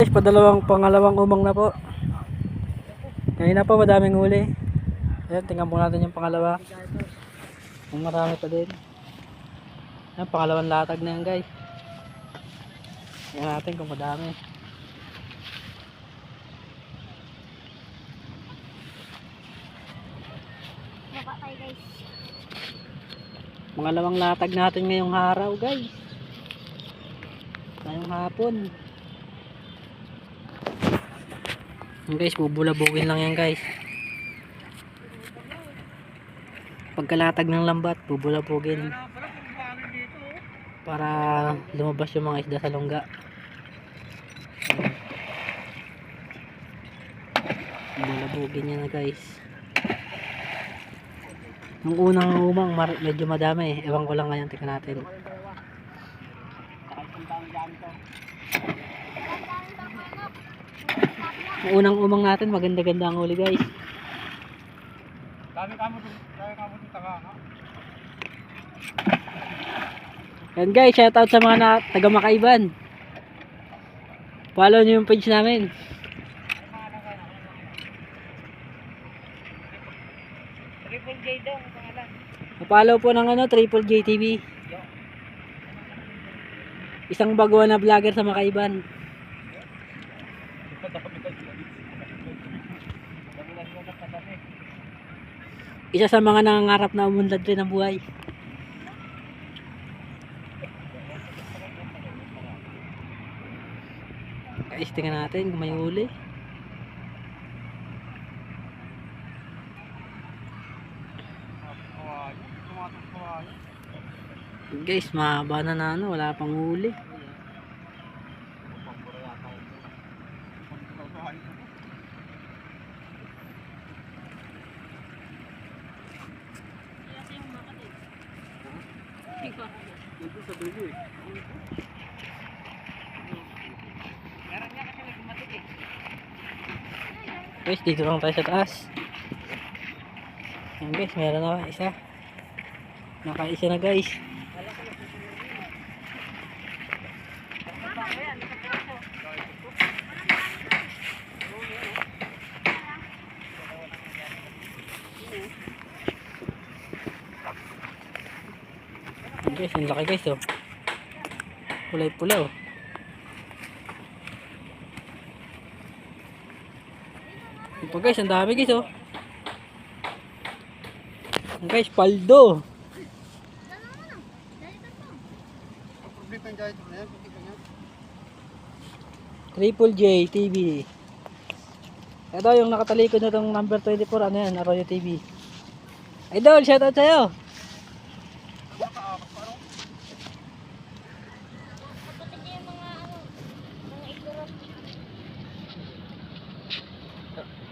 Guys, padalawang pangalawang umang na po. Ngayon na po, madaming huli. Ayan, tingnan po natin yung pangalawa. Ang marami pa din. Ayan, pangalawang latag na yan guys. Tingnan natin kung madami. Baba tayo guys. Pangalawang latag natin ngayong araw guys. Ngayong hapon. Yan, guys, bubulabugin lang yan guys. Pagkalatag ng lambat, bubulabugin. Para lumabas yung mga isda sa lungga. Bubulabugin yan na guys. Nung unang umang, medyo madami. Ewan ko lang ngayon, tingnan natin. Nung unang umang natin, maganda-ganda ang huli guys. Dami kamo dami kamo dun taga, no? Yan guys, shoutout sa mga na, taga Makaiban. Follow nyo yung page namin. Triple J daw ang pangalan. Follow po ng ano, Triple J TV. Isang baguhan na vlogger sa Makaiban. Isa sa mga nangangarap na umunlad rin ng buhay. Guys, tingnan natin kung may huli. Guys, mahaba na na ano, wala pang huli. Guys, dito lang tayo sa taas. Ayan guys, meron na isa. Nakaisa na guys. Ayan guys, ang laki guys oh. Kulay pula oh. Ito guys, ang dami guys oh. Guys, paldo. Triple J TV. Ito yung nakatalikod na itong number 24. Ano yan? Arroyo TV. Idol, shoutout sa'yo.